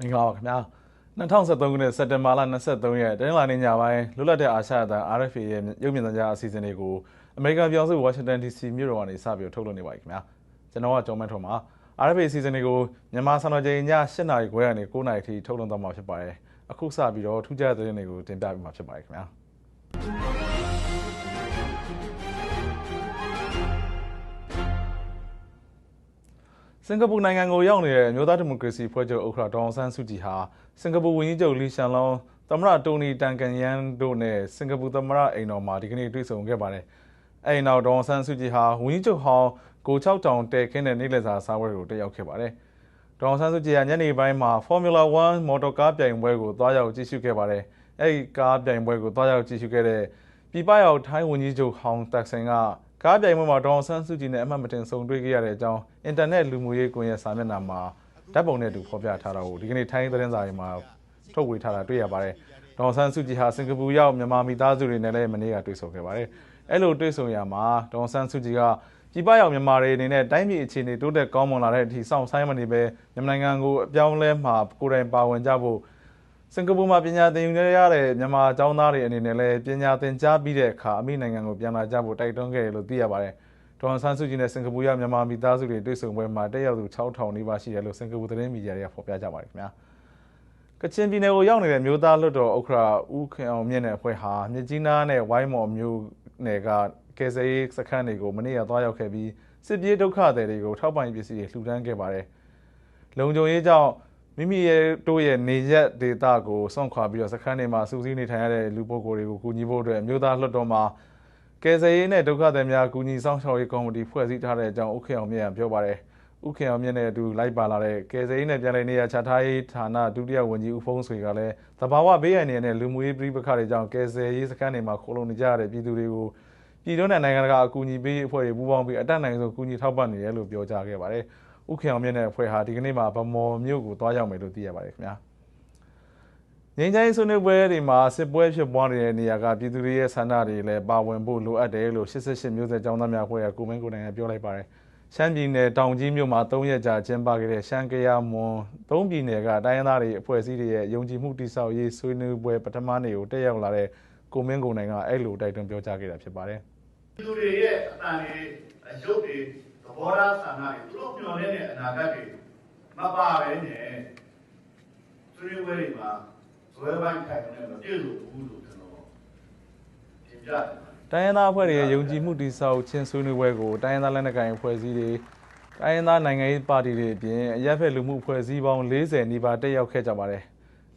မင်္ဂလာပါခင်ဗျာ2023ခုနှစ်စက်တင်ဘာလ23ရက်တနင်္လာနေ့ညပိုင်းလွတ်လပ်တဲ့အာရှအသံ RFA ရဲ့ရုပ်မြင်သံကြားအစီအစဉ်လေးကိုအမေရိကန်ပြည်ထောင်စုဝါရှင်တန် DC မြို့တော်ကနေစပြီးထုတ်လွှင့်နေပါပြီခင်ဗျာကျွန်တော်ကကျော်မန်းထွန်းပါ RFA အစီအစဉ်လေးကိုမြန်မာစံတော်ချိန်ည7:00နာရီခွဲကနေ9:00နာရီထိထုတ်လွှင့်သွားမှာဖြစ်ပါတယ်အခုစပြီးတော့ထူးခြားတဲ့သတင်းတွေကိုတင်ပြပေးမှာဖြစ်ပါတယ်ခင်ဗျာ င်ကာပူနိုင်ငံကိုရောက်နေတဲ့အမျိုးသားဒီမိုကရေစီဖွဲ့ချုပ်ဥက္ကဋ္ဌဒေါအောင်ဆန်းစုကြည်ဟာစင်ကာပူဝန်ကြီးချုပ်လီရှန်လောင်းသမ္မတတိုနီတန်ကန်ယန်တို့နဲ့စင်ကာပူသမ္မတအိမ်တော်မှာဒီကနေ့တွေ့ဆုံခဲ့ပါတယ်။အဲဒီနောက်ဒေါအောင်ဆန်းစုကြည်ဟာဝန်ကြီးချုပ်ဟောင်းကိုချောက်တောင်တဲခင်းတဲ့နေ့လည်စာစားပွဲကိုတက်ရောက်ခဲ့ပါတယ်။ဒေါအောင်ဆန်းစုကြည်ကညနေပိုင်းမှာ Formula 1မော်တော်ကားပြိုင်ပွဲကိုတွားရောက်ကြည့်ရှုခဲ့ပါတယ်။အဲဒီကားပြိုင်ပွဲကိုတွားရောက်ကြည့်ရှုခဲ့တဲ့ပြည်ပရောက်ထိုင်းဝန်ကြီးချုပ်ဟောင်းတက်ဆင်က ကားပြိုင်ပွဲမှာဒေါအောင်ဆန်းစုကြည်နဲ့အမှတ်မတင်ဆုံတွေ့ခဲ့ရတဲ့အကြောင်းအင်တာနက်လူမှုရေးကွန်ရက်စာမျက်နှာမှာဓာတ်ပုံနဲ့တူဖော်ပြထားတာကိုဒီကနေ့ထိုင်းသတင်းစာတွေမှာထုတ်ဝေထားတာတွေ့ရပါတယ်။ဒေါအောင်ဆန်းစုကြည်ဟာစင်ကာပူရောက်မြန်မာမိသားစုတွေနဲ့လည်းမနေ့ကတွေ့ဆုံခဲ့ပါတယ်။အဲ့လိုတွေ့ဆုံရမှာဒေါအောင်ဆန်းစုကြည်ကပြည်ပရောက်မြန်မာတွေအနေနဲ့တိုင်းပြည်အခြေအနေတိုးတက်ကောင်းမွန်လာတဲ့အထိစောင့်ဆိုင်မနေပဲမြန်မာနိုင်ငံကိုအပြောင်းလဲမှာကိုယ်တိုင်ပါဝင်ကြဖို့ စင်ကာပူမှာပညာသင်ယူနေရတဲ့မြန်မာကျောင်းသားတွေအနေနဲ့လည်းပညာသင်ကြားပြီးတဲ့အခါအမိနိုင်ငံကိုပြန်လာကြဖို့တိုက်တွန်းခဲ့တယ်လို့သိရပါတယ်။ဒေါ်ဆန်းစုကြည်နဲ့စင်ကာပူရောက်မြန်မာမိသားစုတွေတွေ့ဆုံပွဲမှာတက်ရောက်သူ6000နီးပါးရှိတယ်လို့စင်ကာပူသတင်းမီဒီယာတွေကဖော်ပြကြပါတယ်ခင်ဗျာ။ကချင်ပြည်နယ်ကိုရောက်နေတဲ့မြို့သားလွတ်တော်ဥက္ကရာဦးခင်အောင်မြင့်တဲ့အဖွဲ့ဟာမြကြီးနားနဲ့ဝိုင်းမော်မြို့နယ်ကကယ်ဆယ်ရေးစခန်းတွေကိုမနေ့ကသွားရောက်ခဲ့ပြီးစစ်ပြေးဒုက္ခသည်တွေကိုထောက်ပံ့ရေးပစ္စည်းတွေလှူဒန်းခဲ့ပါတယ်။လုံခြုံရေးကြောင့် မိမိရဲ့တို့ရဲ့နေရက်ဒေတာကိုစွန့်ခွာပြီးတော့စခန်းတွေမှာစူးစီးနေထိုင်ရတဲ့လူပုဂ္ဂိုလ်တွေကိုကူညီဖို့အတွက်မြို့သားလွှတ်တော်မှာကယ်ဆယ်ရေးနဲ့ဒုက္ခသည်များကူညီဆောင်ရှောက်ရေးကော်မတီဖွဲ့စည်းထားတဲ့အကြောင်းဥက္ကဋ္ဌအောင်မြင့်ကပြောပါတယ်။ဥက္ကဋ္ဌအောင်မြင့်နဲ့အတူလိုက်ပါလာတဲ့ကယ်ဆယ်ရေးနဲ့ပြည်내နေရာချထားရေးဌာနဒုတိယဝန်ကြီးဦးဖုံးဆွေကလည်းသဘာဝဘေးအန္တရာယ်နဲ့လူမှုရေးပြည်ပခါတွေကြောင့်ကယ်ဆယ်ရေးစခန်းတွေမှာခိုးလုံနေကြရတဲ့ပြည်သူတွေကိုပြည်တွင်းနဲ့နိုင်ငံတကာအကူအညီပေးရေးအဖွဲ့တွေပူးပေါင်းပြီးအတက်နိုင်ဆုံးကူညီထောက်ပံ့နေတယ်လို့ပြောကြားခဲ့ပါတယ်။ ဥက္ကဋ္ဌအောင်မြင့်တဲ့အဖွဲ့ဟာဒီကနေ့မှာဗမော်မြို့ကိုသွားရောက်မယ်လို့သိရပါတယ်ခင်ဗျာငင်းချိုင်းဆွေးနွေးပွဲတွေမှာစစ်ပွဲဖြစ်ပွားနေတဲ့နေရာကပြည်သူတွေရဲ့ဆန္ဒတွေလည်းပါဝင်ဖို့လိုအပ်တယ်လို့88မျိုးဆက်ចောင်းသားများအဖွဲ့ကကိုမင်းကိုနိုင်ကပြောလိုက်ပါတယ်ရှမ်းပြည်နယ်တောင်ကြီးမြို့မှာ3ရက်ကြာကျင်းပခဲ့တဲ့ရှမ်းကရမွန်3ပြည်နယ်ကတိုင်းရင်းသားတွေအဖွဲ့အစည်းတွေရဲ့ယုံကြည်မှုတိဆောက်ရေးဆွေးနွေးပွဲပထမနေ့ကိုတက်ရောက်လာတဲ့ကိုမင်းကိုနိုင်ကအဲ့လိုတိုက်တွန်းပြောကြားခဲ့တာဖြစ်ပါတယ်။သူတွေရဲ့အတန်တွေအယုတ်တွေ ဘောဓဆန္ဒတွေသူတို့မျှော်လင့်တဲ့အနာဂတ်တွေမပါပဲနဲ့သူတွေဝဲတွေမှာဇွဲပိုင်းခိုင်နေမပြည့်စုံဘူးလို့ကျွန်တော်ပြင်ပြတယ်တိုင်းရင်းသားအဖွဲ့တွေရဲ့ယုံကြည်မှုတည်ဆောက်ခြင်းဆွေးနွေးပွဲကိုတိုင်းရင်းသားလက်နက်ကိုင်အဖွဲ့အစည်းတွေတိုင်းရင်းသားနိုင်ငံရေးပါတီတွေအပြင်အရက်ဖက်လူမှုအဖွဲ့အစည်းပေါင်း40နီးပါးတက်ရောက်ခဲ့ကြပါတယ်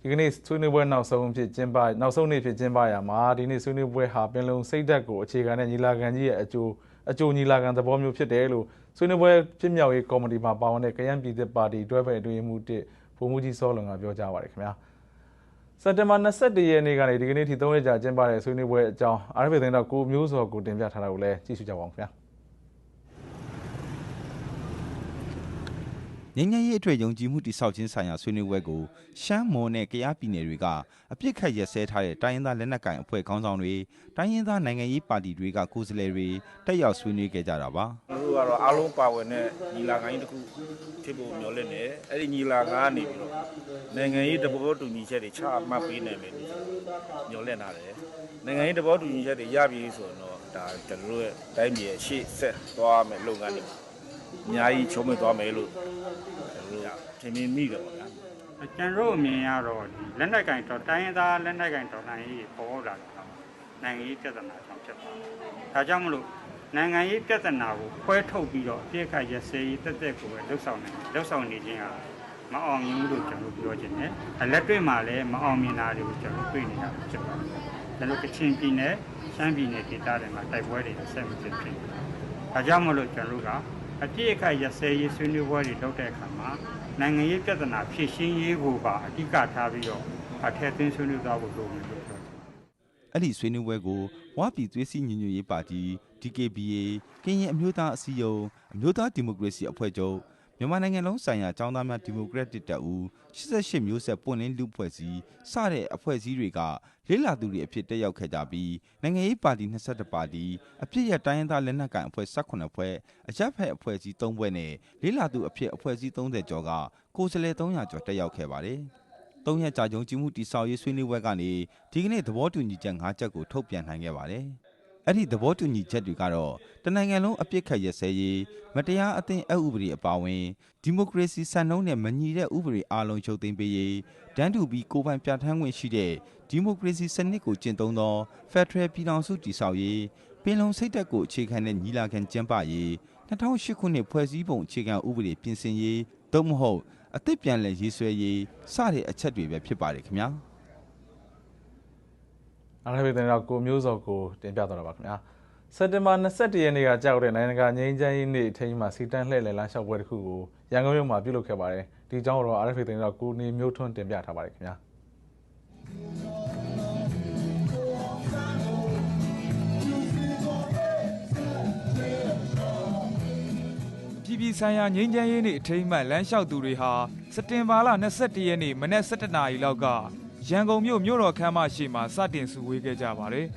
ဒီကနေ့ဆွေးနွေးပွဲနောက်ဆုံးဖြစ်ကျင်းပနောက်ဆုံးနေ့ဖြစ်ကျင်းပရမှာဒီနေ့ဆွေးနွေးပွဲဟာပင်လုံစိတ်ဓာတ်ကိုအခြေခံတဲ့ညီလာခံကြီးရဲ့အကျိုးအကျိုးညီလာခံသဘောမျိုးဖြစ်တယ်လို့ ဆွေးနွေးပွဲဖြစ်မြောက်ရေးကော်မတီမှာပါဝင်တဲ့ကရန်ပြည်သက်ပါတီတွဲဖက်အတွင်းမှုတစ်ဘုံမူကြီးစောလွန်ကပြောကြားပါတယ်ခင်ဗျာစက်တင်ဘာ21ရက်နေ့ကနေဒီကနေ့ထိ3ရက်ကြာကျင်းပတဲ့ဆွေးနွေးပွဲအကြောင်းအားရပေသတင်းတော့ကိုမျိုးစောကိုတင်ပြထားတာကိုလည်းကြည့်ရှုကြပါဦးခင်ဗျာ ငញ្ញရေးအတွက်ယုံကြည်မှုတိဆောက်ခြင်းဆိုင်ရာဆွေးနွေးပွဲကိုရှမ်းမော်နဲ့ကရားပြည်နယ်တွေကအပြစ်ခတ်ရက်စဲထားတဲ့တိုင်းရင်းသားလက်နက်ကိုင်အဖွဲ့ခေါင်းဆောင်တွေတိုင်းရင်းသားနိုင်ငံရေးပါတီတွေကကိုယ်စားလှယ်တွေတက်ရောက်ဆွေးနွေးခဲ့ကြတာပါ။တို့ကတော့အားလုံးပါဝင်တဲ့ညီလာခံကြီးတစ်ခုဖြစ်ဖို့မျှော်လင့်တယ်။အဲ့ဒီညီလာခံကနေပြီးတော့နိုင်ငံရေးတဘောတူညီချက်တွေချမှတ်ပေးနိုင်မယ်လို့မျှော်လင့်ထားတယ်။နိုင်ငံရေးတဘောတူညီချက်တွေရပြီဆိုတော့ဒါကျွန်တော်တို့ရဲ့တိုင်းပြည်ရဲ့ရှေ့ဆက်သွားမယ်လုပ်ငန်းတွေ အများကြီးချုံးမဲ့သွားမယ်လို့ကျွန်တော်ထင်မြင်မိတယ်ပေါ့ဗျာကျွန်တော်အမြင်ကတော့လက်နက်ကင်တော့တိုင်းရင်းသားလက်နက်ကင်တော်လှန်ရေးပေါ်လာတာနိုင်ငံရေးပြဿနာကြောင့်ဖြစ်ပါတယ်။ဒါကြောင့်မလို့နိုင်ငံရေးပြဿနာကိုခွဲထုတ်ပြီးတော့အပြစ်ခတ်ရစေးတက်တက်ကိုပဲလှုပ်ဆောင်နေလှုပ်ဆောင်နေခြင်းဟာမအောင်မြင်ဘူးလို့ကျွန်တော်ပြောချင်တယ်။လက်တွေ့မှာလည်းမအောင်မြင်တာတွေကိုကျွန်တော်တွေ့နေတာဖြစ်ပါတယ်။ကျွန်တော်ကချင်ပြည်နယ်ရှမ်းပြည်နယ်ဒေသတွေမှာတိုက်ပွဲတွေဆက်မဖြစ်ဖြစ်။ဒါကြောင့်မလို့ကျွန်တော်က အပြည့်အခါရစဲရေးဆွေးနွေးပွဲတွေလုပ်တဲ့အခါမှာနိုင်ငံရေးပြဿနာဖြေရှင်းရေးကိုပါအဓိကထားပြီးတော့အထက်သွင်းဆွေးနွေးသွားဖို့လိုမယ်လို့ပြောချင်ပါတယ်။အဲ့ဒီဆွေးနွေးပွဲကိုဝါပြည်သွေးစည်းညီညွတ်ရေးပါတီ DKBA ကရင်အမျိုးသားအစည်းအရုံးအမျိုးသားဒီမိုကရေစီအဖွဲ့ချုပ် မမြန်မာနိုင်ငံလုံးဆိုင်ရာចောင်းသားများဒီမိုကရက်တစ်တပ်ဦး88မျိုးဆက်ပွင့်လင်းလူဖွဲ့စည်းစတဲ့အဖွဲ့အစည်းတွေကလေးလာသူတွေအဖြစ်တက်ရောက်ခဲ့ကြပြီးနိုင်ငံရေးပါတီ22ပါတီအဖြစ်ရတိုင်းရင်းသားလက်နက်ကိုင်အဖွဲ့18ဖွဲ့အရက်ဖက်အဖွဲ့အစည်း3ဖွဲ့နဲ့လေးလာသူအဖြစ်အဖွဲ့အစည်း30ကျော်ကကိုယ်စားလှယ်300ကျော်တက်ရောက်ခဲ့ပါတယ်။သုံးရက်ကြာကြုံကြည်မှုတိဆောက်ရေးဆွေးနွေးပွဲကနေဒီကနေ့သဘောတူညီချက်၅ချက်ကိုထုတ်ပြန်နိုင်ခဲ့ပါတယ်။ အဲ့ဒီသဘောတူညီချက်တွေကတော့တနိုင်ငံလုံးအပြစ်ခတ်ရစဲရေးမတရားအသင်းအဥပဒေအပါအဝင်ဒီမိုကရေစီစံနှုန်းနဲ့မညီတဲ့ဥပဒေအလုံးချုပ်သိမ်းပေးရေးတန်းတူပြီးကိုယ်ပိုင်ပြဋ္ဌာန်းခွင့်ရှိတဲ့ဒီမိုကရေစီစနစ်ကိုကျင့်သုံးသောဖက်ဒရယ်ပြည်ထောင်စုတည်ဆောက်ရေးပင်လုံစိတ်သက်ကိုအခြေခံတဲ့ညီလာခံကျင်းပရေး2008ခုနှစ်ဖွဲ့စည်းပုံအခြေခံဥပဒေပြင်ဆင်ရေးသို့မဟုတ်အသစ်ပြန်လည်ရေးဆွဲရေးစတဲ့အချက်တွေပဲဖြစ်ပါတယ်ခင်ဗျာ အားရပေတဲ့တော့ကိုမျိုးစောကိုတင်ပြတော့တာပါခင်ဗျာစက်တင်ဘာ21ရက်နေ့ကကြောက်တဲ့နိုင်ငံတကာငြိမ်းချမ်းရေးနေ့အထိမ်းအမှစီတန်းလှည့်လည်လမ်းလျှောက်ပွဲတစ်ခုကိုရန်ကုန်မြို့မှာပြုလုပ်ခဲ့ပါတယ်ဒီအကြောင်းကိုတော့အားရပေတဲ့တော့ကိုနေမျိုးထွန်းတင်ပြထားပါတယ်ခင်ဗျာပြည်ပြည်ဆိုင်ရာငြိမ်းချမ်းရေးနေ့အထိမ်းအမှတ်လမ်းလျှောက်သူတွေဟာစက်တင်ဘာလ22ရက်နေ့မနက်7:00နာရီလောက်က ရန်ကုန်မြို့မြို့တော်ခမ်းမရှိမှာစတင်စုဝေးခဲ့ကြပါတယ်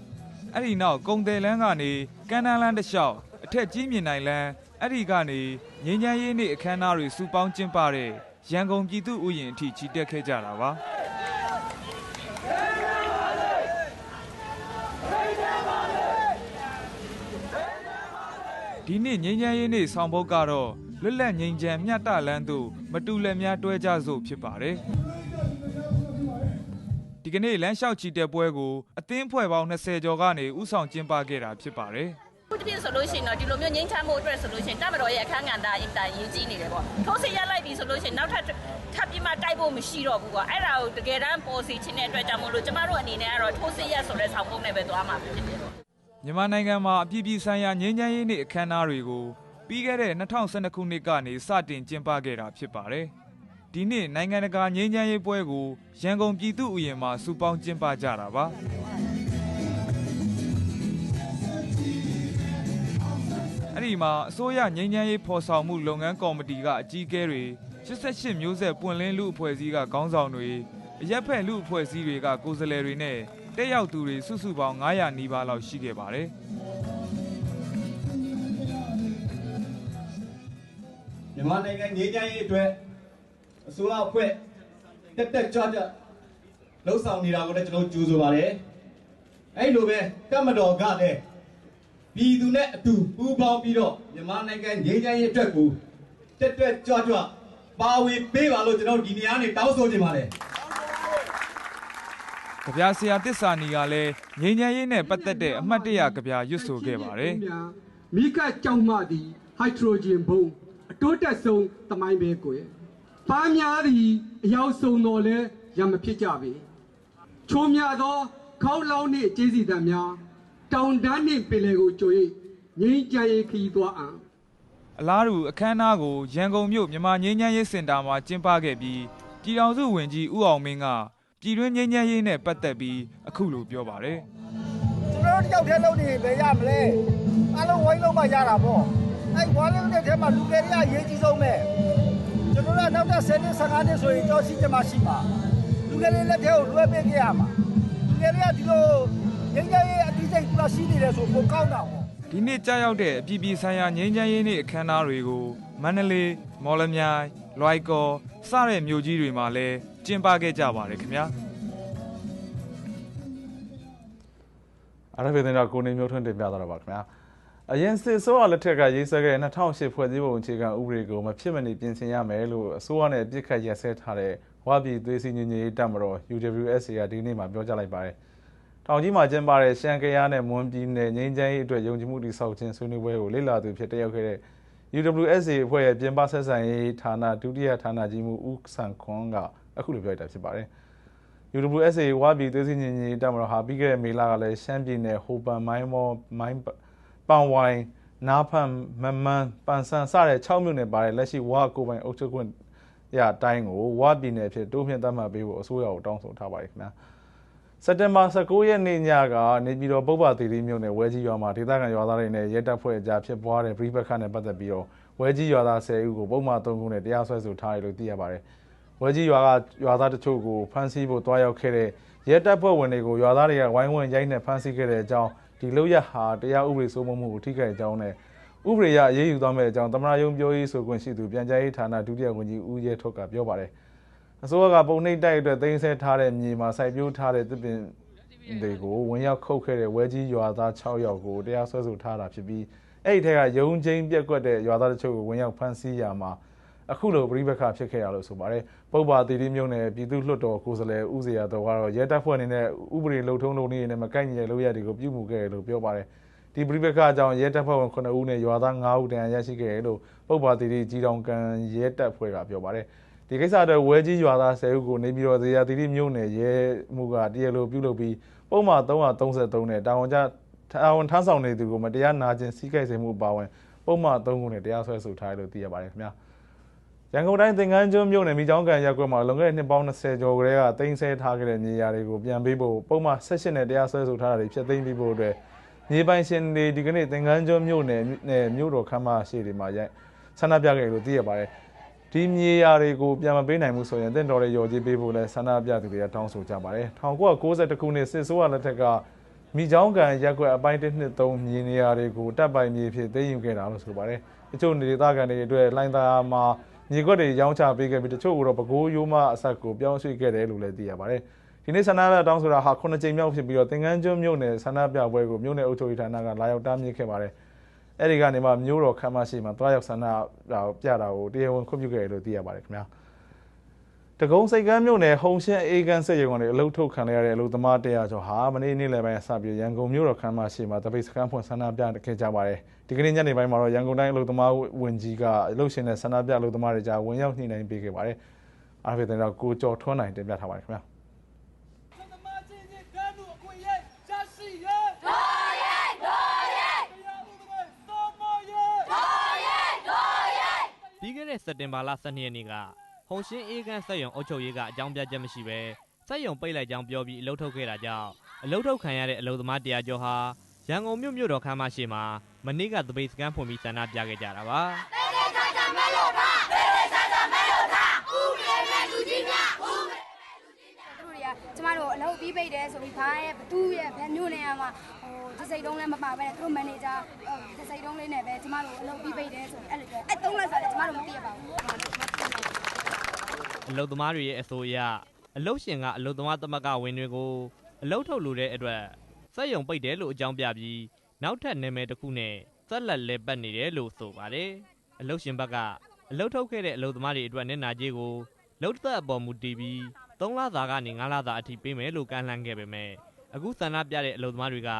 ။အဲ့ဒီနောက်ကုံတယ်လန်းကနေကမ်းနန်းလန်းတစ်လျှောက်အထက်ကြီးမြင်နိုင်လန်းအဲ့ဒီကနေငြိမ်းချမ်းရေးနေ့အခမ်းအနားတွေစုပေါင်းကျင်းပတဲ့ရန်ကုန်ပြည်သူ့ဥယျာဉ်အထိချီတက်ခဲ့ကြတာပါ။ဒီနေ့ငြိမ်းချမ်းရေးနေ့ဆောင်ပုဒ်ကတော့လွတ်လပ်ငြိမ်းချမ်းမျှတလန်းသို့မတူလက်များတွဲကြစို့ဖြစ်ပါတယ်ဒီ ကနေ့လမ်းလျှောက်ချီတက်ပွဲကိုအသင်းဖွဲ့ပေါင်း20ကျော်ကနေဥဆောင်ကျင်းပခဲ့တာဖြစ်ပါတယ်ခုတစ်ပြည့်ဆိုလို့ရှိရင်တော့ဒီလိုမျိုးငင်းချမ်းမှုအတွက်ဆိုလို့ရှိရင်တမတော်ရဲ့အခန်းကဏ္ဍအင်တာရေးကြီးနေတယ်ပေါ့ထိုးစစ်ရလိုက်ပြီဆိုလို့ရှိရင်နောက်ထပ်ထပ်ပြီးမှတိုက်ဖို့မရှိတော့ဘူးပေါ့အဲ့ဒါကိုတကယ်တမ်းပေါ်စီချင်းတဲ့အတွက်ကြောင့်မို့လို့ကျမတို့အနေနဲ့ကတော့ထိုးစစ်ရဆိုတဲ့ဆောင်ပုံနဲ့ပဲသွားမှာဖြစ်တယ်မြန်မာနိုင်ငံမှာအပြည်ပြည်ဆိုင်ရာငြိမ်းချမ်းရေးနေ့အခမ်းအနားတွေကိုပြီးခဲ့တဲ့2012ခုနှစ်ကနေစတင်ကျင်းပခဲ့တာဖြစ်ပါတယ် ဒီနေ့နိုင်ငံတကာငြိမ်းချမ်းရေးပွဲကိုရန်ကုန်ပြည်သူ့ဥယျာဉ်မှာစုပေါင်းကျင်းပကြတာပါအဲ့ဒီမှာအစိုးရငြိမ်းချမ်းရေးဖော်ဆောင်မှုလုပ်ငန်းကော်မတီကအကြီးအကဲတွေ88မျိုးဆက်ပွင့်လင်းလူအဖွဲ့အစည်းကခေါင်းဆောင်တွေအရက်ဖက်လူအဖွဲ့အစည်းတွေကကိုယ်စားလှယ်တွေနဲ့တက်ရောက်သူတွေစုစုပေါင်း900နီးပါးလောက်ရှိခဲ့ပါတယ်မြန်မာနိုင်ငံငြိမ်းချမ်းရေးအတွက် အစိုးရအဖွဲ့တက်တက်ကြွကြွလှုပ်ဆောင်နေတာကိုလည်းကျွန်တော်ကြိုဆိုပါတယ်။အဲ့လိုပဲတပ်မတော်ကလည်းပြည်သူနဲ့အတူပူးပေါင်းပြီးတော့မြန်မာနိုင်ငံငြိမ်းချမ်းရေးအတွက်ကိုတက်တက်ကြွကြွပါဝင်ပေးပါလို့ကျွန်တော်ဒီနေရာနေတောင်းဆိုချင်ပါတယ်။။ကြပြဆရာတစ္ဆာနီကလည်းငြိမ်းချမ်းရေးနဲ့ပတ်သက်တဲ့အမှတ်တရကြပြရွတ်ဆိုခဲ့ပါတယ်မိကကြောင့်မှသည်ဟိုက်ဒရိုဂျင်ဘုံအတိုးတက်ဆုံးသမိုင်းပဲကိုယ်။ ပါးများသည်အရောက်ဆုံးတော်လဲရမဖြစ်ကြပေ။ချိုးမြသောခေါင်းလောင်းနှင့်ကျေးဇူးတော်များတောင်တန်းနှင့်ပင်လယ်ကိုကြွေငိမ့်ကြရေးခီးသွားအံ့။အလားတူအခမ်းအနားကိုရန်ကုန်မြို့မြန်မာငြိမ်းချမ်းရေးစင်တာမှာကျင်းပခဲ့ပြီးပြည်ထောင်စုဝန်ကြီးဦးအောင်မင်းကပြည်တွင်းငြိမ်းချမ်းရေးနဲ့ပတ်သက်ပြီးအခုလိုပြောပါတယ်ကျွန်တော်တို့တယောက်တည်းလုပ်နေရင်ဘယ်ရမလဲအားလုံးဝိုင်းလုံးမှရတာပေါ့အဲ့ဝါလုံးတဲ့ထဲမှာလူငယ်တွေကရေးကြီးဆုံးပဲ ကျွန်တော်တို့ကနောက်ထပ်10နှစ်15နှစ်ဆိုရင်ကြောရှိချင်မှရှိမှာလူငယ်တွေလက်ထဲကိုလွှဲပေးခဲ့ရမှာလူငယ်တွေကဒီလိုငင်းကြရေးအတိအကျကူလာရှိနေတယ်ဆိုပိုကောင်းတာပေါ့။ဒီနေ့ကြာရောက်တဲ့အပြည်ပြည်ဆိုင်ရာငြိမ်းချမ်းရေးနေ့အခမ်းအနားတွေကိုမန္တလေး၊မော်လမြိုင်၊လွိုက်ကော်စတဲ့မြို့ကြီးတွေမှာလည်းကျင်းပခဲ့ကြပါတယ်ခင်ဗျာ။အားရပေတဲ့တော့ကိုနေမျိုးထွန်းတင်ပြတော့တာပါခင်ဗျာ အရင်စစ်အစိုးရလက်ထက်ကရေးဆွဲခဲ့တဲ့2008ဖွဲ့စည်းပုံအခြေခံဥပဒေကိုမဖြစ်မနေပြင်ဆင်ရမယ်လို့အစိုးရနဲ့ပြစ်ခတ်ရက်စဲထားတဲ့ဝါပြည်သွေးစည်းညီညွတ်ရေးတပ်မတော် UWSA ကဒီနေ့မှပြောကြားလိုက်ပါတယ်။တောင်ကြီးမှာကျင်းပတဲ့ရှမ်းကယားနဲ့မွန်ပြည်နယ်ငြိမ်းချမ်းရေးအတွက်ယုံကြည်မှုတည်ဆောက်ခြင်းဆွေးနွေးပွဲကိုလေ့လာသူဖြစ်တက်ရောက်ခဲ့တဲ့ UWSA အဖွဲ့ရဲ့ပြင်ပဆက်ဆံရေးဌာနဒုတိယဌာနကြီးမှူးဦးဆန်ခွန်ကအခုလိုပြောလိုက်တာဖြစ်ပါတယ်။ UWSA ဝါပြည်သွေးစည်းညီညွတ်ရေးတပ်မတော်ဟာပြီးခဲ့တဲ့မေလကလည်းရှမ်းပြည်နယ်ဟိုပန်မိုင်းမောမိုင်း ပန်ဝိုင်နာဖန်မမန်ပန်ဆန်စတဲ့6မြို့နယ်ပါတဲ့လက်ရှိဝါကိုပိုင်အုပ်ချုပ်ခွင့်ရအတိုင်းကိုဝါပြည်နယ်ဖြစ်တိုးမြင့်သတ်မှတ်ပေးဖို့အစိုးရကိုတောင်းဆိုထားပါတယ်ခင်ဗျာစက်တင်ဘာ19ရက်နေ့ညကနေပြည်တော်ပုဗ္ဗသီရိမြို့နယ်ဝဲကြီးရွာမှာဒေသခံရွာသားတွေနဲ့ရဲတပ်ဖွဲ့အကြားဖြစ်ပွားတဲ့ပြည်ပခတ်နဲ့ပတ်သက်ပြီးတော့ဝဝဲကြီးရွာသား10ဦးကိုပုံမှန်3ခုနဲ့တရားစွဲဆိုထားတယ်လို့သိရပါတယ်။ဝဲကြီးရွာကရွာသားတချို့ကိုဖမ်းဆီးဖို့တွားရောက်ခဲ့တဲ့ရဲတပ်ဖွဲ့ဝင်တွေကိုရွာသားတွေကဝိုင်းဝန်းရိုက်နှက်ဖမ်းဆီးခဲ့တဲ့အကြောင်း ဒီလောက်ရဟာတရားဥပဒေစိုးမိုးမှုကိုထိခိုက်တဲ့အကြောင်းနဲ့ဥပဒေရအရေးယူသွားမယ့်အကြောင်းသမရယုံပြောရေးဆိုခွင့်ရှိသူပြန်ကြားရေးဌာနဒုတိယဝန်ကြီးဦးရဲထွတ်ကပြောပါတယ်။အစိုးရကပုံနှိပ်တိုက်အတွက်တင်ဆက်ထားတဲ့မြေမှာစိုက်ပျိုးထားတဲ့သစ်ပင်တွေကိုဝင်ရောက်ခုတ်ခဲ့တဲ့ဝဲကြီးရွာသား6ယောက်ကိုတရားစွဲဆိုထားတာဖြစ်ပြီးအဲ့ဒီထက်ကရုံးချင်းပြက်ကွက်တဲ့ရွာသားတချို့ကိုဝင်ရောက်ဖမ်းဆီးရမှာ အခုလိုပြိပခါဖြစ်ခဲ့ရလို့ဆိုပါတယ်ပုပ္ပါတီတီမျိုးနဲ့ပြည်သူ့လွှတ်တော်ကိုယ်စားလှယ်ဦးစရာတော်ကတော့ရဲတပ်ဖွဲ့အနေနဲ့ဥပဒေလုံထုံးလုံနည်းနဲ့မကိုက်ညီတဲ့လုပ်ရတွေကိုပြုမှုခဲ့တယ်လို့ပြောပါတယ်ဒီပြိပခါကြောင့်ရဲတပ်ဖွဲ့ဝင်9ဦးနဲ့ရွာသား9ဦးတန်ရရှိခဲ့တယ်လို့ပုပ္ပါတီတီကြီးတောင်ကန်ရဲတပ်ဖွဲ့ကပြောပါတယ်ဒီကိစ္စအတွက်ဝဲကြီးရွာသား10ဦးကိုနေပြည်တော်ဇေယျတီတီမျိုးနဲ့ရဲမှုကတရားလိုပြုလုပ်ပြီးပုံမှန်333နဲ့တာဝန်ကျတာဝန်ထမ်းဆောင်နေသူကိုမတရားနာကျင်စီးခိုက်စေမှုပါဝင်ပုံမှန်3ခုနဲ့တရားစွဲဆိုထားတယ်လို့သိရပါတယ်ခင်ဗျာ ရန်ကုန်တိုင်းသင်္ကန်းကျွန်းမြို့နယ်မိချောင်းကန်ရပ်ကွက်မှာလွန်ခဲ့တဲ့နှစ်ပေါင်း20ကျော်ကလေးကတင်ဆက်ထားခဲ့တဲ့မြေယာတွေကိုပြန်ပေးဖို့ပုံမှန်18နဲ့တရားစွဲဆိုထားတာတွေဖြစ်သိမ်းပြီးဖို့အတွက်မြေပိုင်ရှင်တွေဒီကနေ့သင်္ကန်းကျွန်းမြို့နယ်နဲ့မြို့တော်ခမ်းမရှိတွေမှာရိုက်ဆန္ဒပြခဲ့လို့သိရပါတယ်ဒီမြေယာတွေကိုပြန်မပေးနိုင်ဘူးဆိုရင်တင့်တော်တဲ့ရော်ကြီးပေးဖို့လဲဆန္ဒပြသူတွေကတောင်းဆိုကြပါတယ်1990ခုနှစ်စစ်ဆိုးရလက်ထက်ကမိချောင်းကန်ရက်ကွက်အပိုင်း1နှစ်3မြေနေရာတွေကိုတပ်ပိုင်မြေဖြစ်သိမ်းယူခဲ့တာလို့ဆိုပါတယ်အချို့နေသားကန်တွေအတွက်လိုင်းသားမှာ မြေကွက်တွေရောင်းချပေးခဲ့ပြီးတချို့ကတော့ပဲခူးရိုးမအဆက်ကိုပြောင်းရွှေ့ခဲ့တယ်လို့လည်းသိရပါတယ်ဒီနေ့ဆန္ဒပြတောင်းဆိုတာဟာခုနှစ်ကြိမ်မြောက်ဖြစ်ပြီးတော့သင်္ကန်းကျွန်းမြို့နယ်ဆန္ဒပြပွဲကိုမြို့နယ်အုပ်ချုပ်ရေးဌာနကလာရောက်တားမြစ်ခဲ့ပါတယ်အဲ့ဒီကနေမှမြို့တော်ခမ်းမရှိမှာတွားရောက်ဆန္ဒပြတာကိုတရားဝင်ခွင့်ပြုခဲ့တယ်လို့သိရပါတယ်ခင်ဗျာ တကုံစိတ်ကမ်းမြို့နယ်ဟုံရှင်းအေးကန်းစစ်ရုံကနေအလုတ်ထုတ်ခံရတဲ့အလုတ်သမား100ကျော်ဟာမနေ့နေ့လယ်ပိုင်းစပြီးရန်ကုန်မြို့တော်ခမ်းမရှိမှာတပိတ်စခန်းဖွင့်ဆန္ဒပြခဲ့ကြပါတယ်ဒီကနေ့ညနေပိုင်းမှာတော့ရန်ကုန်တိုင်းအလုတ်သမားဝင်ကြီးကအလုတ်ရှင်တဲ့ဆန္ဒပြအလုတ်သမားတွေကြားဝင်ရောက်ညှိနှိုင်းပေးခဲ့ပါတယ်အားဖြင့်တော့ကိုကျော်ထွန်းနိုင်တင်ပြထားပါတယ်ခင်ဗျာပြီးခဲ့တဲ့စက်တင်ဘာလ12ရက်နေ့က ဟုံရှင်းအေးကန်းစက်ရုံအုပ်ချုပ်ရေးကအကြောင်းပြချက်မရှိဘဲစက်ရုံပိတ်လိုက်ကြောင်းပြောပြီးအလုပ်ထုတ်ခဲ့တာကြောင့်အလုပ်ထုတ်ခံရတဲ့အလုပ်သမားတရားကျော်ဟာရန်ကုန်မြို့မြို့တော်ခမ်းမရှိမှာမနေ့ကသပိတ်စကန်ဖွင့်ပြီးဆန္ဒပြခဲ့ကြတာပါသူတို့တွေကကျမတို့အလုပ်ပြီးပိတ်တယ်ဆိုပြီးဘာရဲ့ဘသူရဲ့ဘယ်မျိုးနေရာမှာဟိုဒီစိတ်တုံးလည်းမပါဘဲနဲ့သူတို့မန်နေဂျာဒီစိတ်တုံးလေးနဲ့ပဲကျမတို့အလုပ်ပြီးပိတ်တယ်ဆိုပြီးအဲ့လိုပြောအဲ့သုံးလက်ဆိုလည်းကျမတို့မသိရပါဘူး အလုပ်သမားတွေရဲ့အဆိုအရအလုပ်ရှင်ကအလုပ်သမားသမဂ္ဂဝင်တွေကိုအလုပ်ထုတ်လို့တဲ့အတွက်စက်ရုံပိတ်တယ်လို့အကြောင်းပြပြီးနောက်ထပ်နာမည်တစ်ခုနဲ့ဆက်လက်လဲပတ်နေတယ်လို့ဆိုပါတယ်အလုပ်ရှင်ဘက်ကအလုပ်ထုတ်ခဲ့တဲ့အလုပ်သမားတွေအတွက်နေနာကြေးကိုလုပ်သက်အပေါ်မူတည်ပြီး3လစာကနေ9လစာအထိပေးမယ်လို့ကမ်းလှမ်းခဲ့ပေမဲ့အခုဆန္ဒပြတဲ့အလုပ်သမားတွေက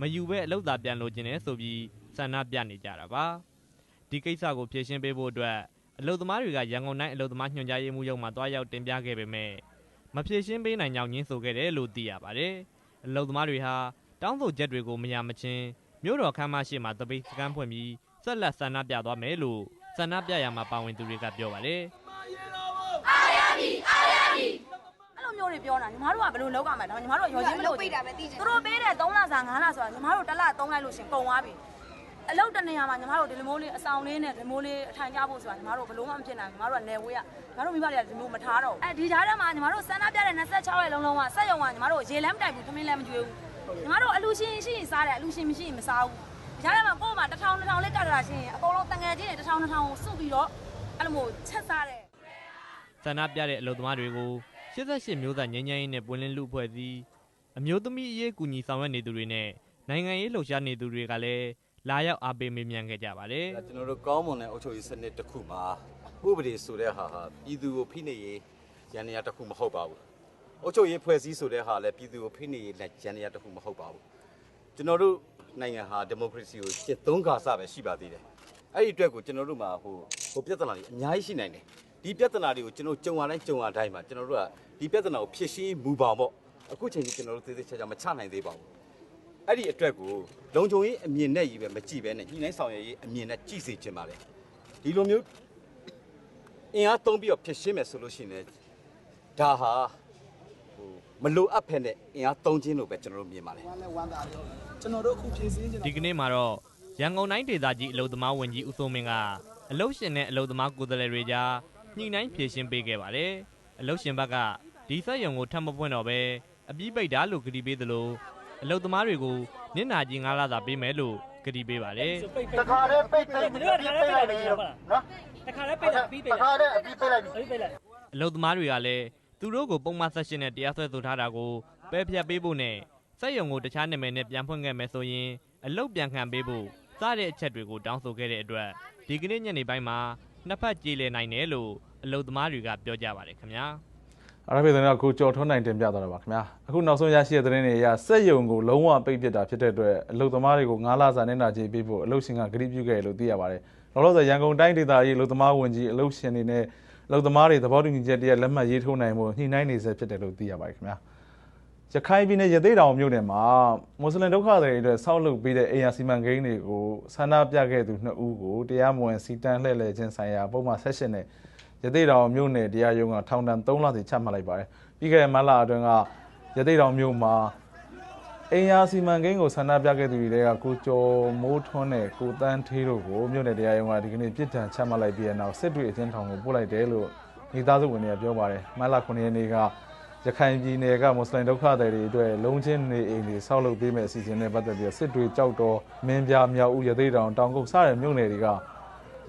မယူဘဲအလုပ်သာပြန်လို့ခြင်းနဲ့ဆိုပြီးဆန္ဒပြနေကြတာပါဒီကိစ္စကိုဖြေရှင်းပေးဖို့အတွက် အလုသမားတွေက ရန်ကုန်တိုင်း အလုသမားညွှန်ကြားရေးမှူးရုံးမှာတွားရောက်တင်ပြခဲ့ပေမဲ့မဖြေရှင်းပေးနိုင်ကြောင်းညင်းဆိုခဲ့တယ်လို့ သိရပါတယ်။အလုသမားတွေဟာ တောင်းဆိုချက်တွေကို မရမချင်း မြို့တော်ခမ်းမရှိမှာတပိတ်စကန်ဖွင့်ပြီး ဆက်လက်ဆန္ဒပြသွားမယ်လို့ ဆန္ဒပြရမှာ ပါဝင်သူတွေက ပြောပါတယ်အဲ့လိုမျိုးတွေပြောတာ ညီမတို့က ဘယ်လိုလုပ်ရမလဲဒါပေမဲ့ညီမတို့ရော်ချင်းမလို့ပိတ်တာပဲသိချင်သူတို့ပေးတဲ့3လစာ5လဆိုတာ ညီမတို့ တစ်လ3လိုက်လို့ရှင် ကုန်သွားပြီ အလုပ်တနေရာမှာညီမတို့ဒီလိုမျိုးလေးအဆောင်လေးနဲ့ဒီလိုမျိုးလေးအထိုင်ကြဖို့ဆိုတာညီမတို့ဘယ်လိုမှမဖြစ်နိုင်ဘူးညီမတို့ကနေဝေးရညီမတို့မိဘတွေကဒီလိုမထားတော့ဘူးအဲဒီကြားထဲမှာညီမတို့စမ်းသပ်ပြတဲ့26ရက်လုံးလုံးကစက်ရုံကညီမတို့ရေလမ်းမတိုက်ဘူးသမင်းလည်းမကျွေးဘူးညီမတို့အလူရှင်ရှိရင်စားတယ်အလူရှင်မရှိရင်မစားဘူးဒီကြားထဲမှာကိုယ့်မှာ1000 2000လေးကတ်တာရှင်အကုန်လုံးတငယ်ချင်းတွေ1000 2000ကိုစုပြီးတော့အဲ့လိုမျိုးချက်စားတယ်။ဆန္ဒပြတဲ့အလုသမားတွေကို88မျိုးသားငញ្ញရင်နဲ့ပွင့်လင်းလူဖွဲ့စည်းအမျိုးသမီးအရေးကူညီဆောင်ရွက်နေသူတွေနဲ့နိုင်ငံရေးလှုပ်ရှားနေသူတွေကလည်း လာရောက်အားပေးမေးမြန်းခဲ့ကြပါတယ်ကျွန်တော်တို့ကောင်းမွန်တဲ့အုပ်ချုပ်ရေးစနစ်တစ်ခုမှာဥပဒေဆိုတဲ့ဟာဟာပြည်သူကိုဖိနှိပ်ရေးရန်နေရာတစ်ခုမဟုတ်ပါဘူးအုပ်ချုပ်ရေးဖွဲ့စည်းဆိုတဲ့ဟာလည်းပြည်သူကိုဖိနှိပ်ရေးလက်ရန်နေရာတစ်ခုမဟုတ်ပါဘူးကျွန်တော်တို့နိုင်ငံဟာဒီမိုကရေစီကိုရှစ်သုံးခါစပဲရှိပါသေးတယ်အဲ့ဒီအတွက်ကိုကျွန်တော်တို့မှာဟိုဟိုပြဿနာတွေအများကြီးရှိနိုင်တယ်ဒီပြဿနာတွေကိုကျွန်တော်ကြုံရတိုင်းကြုံရတိုင်းမှာကျွန်တော်တို့ကဒီပြဿနာကိုဖြေရှင်းမူပါပေါ့အခုချိန်ကြီးကျွန်တော်တို့သေးသေးချာချာမချနိုင်သေးပါဘူး အဲ့ဒီအတွက်ကိုလုံခြုံရေးအမြင်နဲ့ကြီးပဲမကြည့်ပဲနဲ့ညှိနှိုင်းဆောင်ရွက်ရေးအမြင်နဲ့ကြည့်စေချင်ပါတယ်ဒီလိုမျိုးအင်အားသုံးပြီးတော့ဖြစ်ရှင်းမယ်ဆိုလို့ရှိရင်လည်းဒါဟာဟိုမလိုအပ်ဖက်နဲ့အင်အားသုံးခြင်းလို့ပဲကျွန်တော်တို့မြင်ပါတယ်။ဒီကနေ့မှာတော့ရန်ကုန်တိုင်းဒေသကြီးအလုသမားဝင်ကြီးဦးစိုးမင်းကအအလုတ်ရှင်နဲ့အလုတ်သမားကိုယ်စားလှယ်တွေကြားညှိနှိုင်းဖြေရှင်းပေးခဲ့ပါတယ်။အလုတ်ရှင်ဘက်ကဒီစက်ရုံကိုထပ်မပွင့်တော့ပဲအပြီးပိတ်တာလို့ကတိပေးသလို အလုတ်သမားတွေကိုနစ်နာကြီး9လသာပေးမယ်လို့ကတိပေးပါတယ်တခါတည်းပိတ်ပိတ်ပိတ်လိုက်ပြီနော်တခါတည်းပိတ်လိုက်ပြီးပိတ်လိုက်တခါတည်းအပြီးပိတ်လိုက်ပြီပိတ်လိုက်အလုတ်သမားတွေကလည်းသူတို့ကိုပုံမှန်ဆက်ရှင်နဲ့တရားစွဲဆိုထားတာကိုပယ်ဖျက်ပေးဖို့နဲ့စက်ရုံကိုတခြားနာမည်နဲ့ပြန်ဖွင့်ခဲ့မယ်ဆိုရင်အလုတ်ပြန်ခံပေးဖို့စတဲ့အချက်တွေကိုတောင်းဆိုခဲ့တဲ့အတွက်ဒီကနေ့ညနေပိုင်းမှာနှစ်ဖက်ကြေလည်နိုင်တယ်လို့အလုတ်သမားတွေကပြောကြပါတယ်ခင်ဗျာ အားရဖေသတင်းကကိုကျော်ထွန်းနိုင်တင်ပြသွားတာပါခင်ဗျာအခုနောက်ဆုံးရရှိတဲ့သတင်းတွေအရစက်ယုံကိုလုံးဝပိတ်ပစ်တာဖြစ်တဲ့အတွက်အလုသမားတွေကို9လစာနဲ့နာကြေးပေးဖို့အလုရှင်ကဂရုပြုခဲ့တယ်လို့သိရပါတယ်လောလောဆယ်ရန်ကုန်တိုင်းဒေသကြီးအလုသမားဝန်ကြီးအလုရှင်တွေနဲ့အလုသမားတွေသဘောတူညီချက်တည်းလက်မှတ်ရေးထိုးနိုင်ဖို့ညှိနှိုင်းနေဆဲဖြစ်တယ်လို့သိရပါတယ်ခင်ဗျာရခိုင်ပြည်နယ်ရသေးတောင်မြို့နယ်မှာမွတ်စလင်ဒုက္ခသည်တွေအတွက်ဆောက်လုပ်ပေးတဲ့အိမ်ယာစီမံကိန်းတွေကိုဆန္ဒပြခဲ့သူ2ဦးကိုတရားမဝင်စီတန်းလှည့်လည်ခြင်းဆိုင်ရာပုံမှန်ဆက်ရှင်နဲ့ ရသေးတောင်မြို့နယ်တရားရုံးကထောင်ဒဏ်3လစီချမှတ်လိုက်ပါတယ်။ပြီးခဲ့တဲ့မတ်လအတွင်းကရသေးတောင်မြို့မှာအင်ယာစီမံကိန်းကိုဆန္ဒပြခဲ့သူတွေကကိုကျော်မိုးထွန်းနဲ့ကိုတန်းသေးတို့ကိုမြို့နယ်တရားရုံးကဒီကနေ့ပြစ်ဒဏ်ချမှတ်လိုက်ပြီးတဲ့နောက်စစ်တွေအကျဉ်းထောင်ကိုပို့လိုက်တယ်လို့မိသားစုဝင်တွေကပြောပါတယ်။မတ်လ9ရက်နေ့ကရခိုင်ပြည်နယ်ကမွတ်စလင်ဒုက္ခသည်တွေအတွက်လုံချင်းနေအိမ်တွေဆောက်လုပ်ပေးမယ့်အစီအစဉ်နဲ့ပတ်သက်ပြီးစစ်တွေကြောက်တော်မင်းပြမြောက်ဦးရသေးတောင်တောင်ကုတ်စတဲ့မြို့နယ်တွေက